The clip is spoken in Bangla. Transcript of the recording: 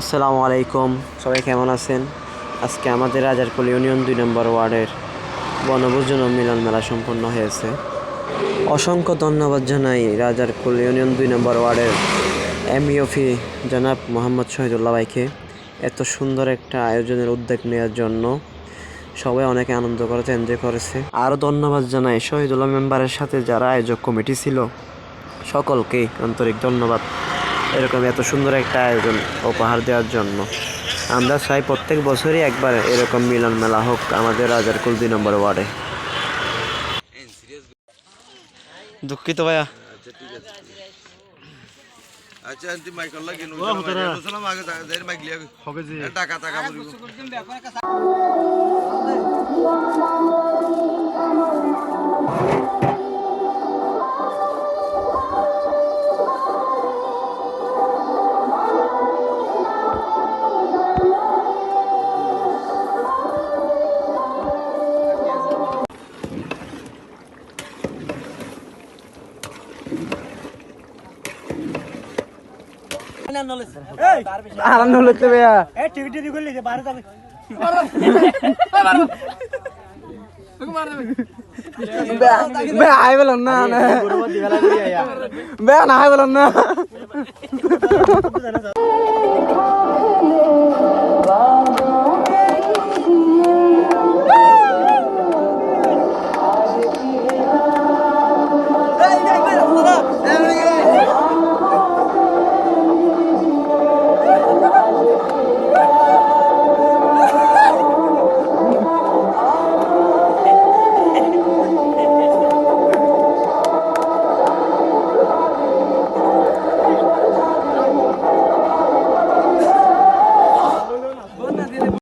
আসসালামু আলাইকুম। সবাই কেমন আছেন? আজকে আমাদের রাজারকুল ইউনিয়ন দুই নম্বর ওয়ার্ডের বনভোজন মিলন মেলা সম্পন্ন হয়েছে। অসংখ্য ধন্যবাদ জানাই রাজারকুল ইউনিয়ন দুই নম্বর ওয়ার্ডের এমইওফি জনাব মোহাম্মদ শহীদুল্লাহ ভাইকে। এত সুন্দর একটা আয়োজনের উদ্যোগ নেওয়ার জন্য সবাই অনেকে আনন্দ করেছে এনজয় করেছে। আরও ধন্যবাদ জানাই শহীদুল্লাহ মেম্বারের সাথে যারা আয়োজক কমিটি ছিল, সকলকে আন্তরিক ধন্যবাদ। এরকম এত সুন্দর একটা আয়োজন উপহার দেওয়ার জন্য। আমরা চাই প্রত্যেক বছরই একবার এরকম মিলন মেলা হোক আমাদের রাজারকুল দুই নম্বর ওয়ার্ডে। দুঃখিত ভাইয়া। আচ্ছা আন্টি মাইক লাগে নো সালাম আগে দের মাইক লিয়া হবে জি টাকা টাকা বলিব আনন্দ হচ্ছে ভাইয়া। আই বললাম না বে না না।